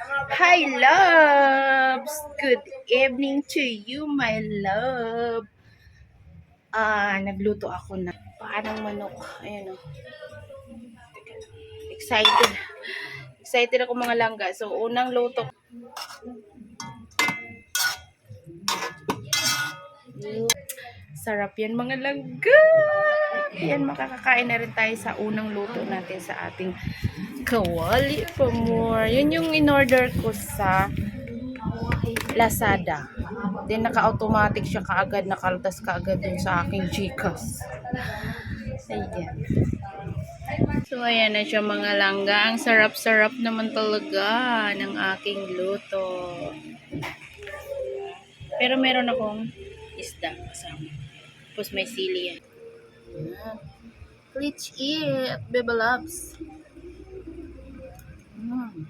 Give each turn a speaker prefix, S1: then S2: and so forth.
S1: Hi, loves! Good evening to you, my love. Ah, nagluto ako na paanong manok. Ayan o. Excited. Excited ako mga langga. So, unang luto. Sarap yan mga langga. Yan, makakakain na rin tayo sa unang luto natin sa ating kawali more. Yun yung in-order ko sa Lazada. Then, naka-automatic siya kaagad. Nakaltas kaagad dun sa aking Gcash. Ayan. So, ayan na siya mga langga. Ang sarap-sarap naman talaga ng aking luto. Pero meron akong isda kasama. Tapos may sili yan. Ayan. Let's eat, baby loves. Mm.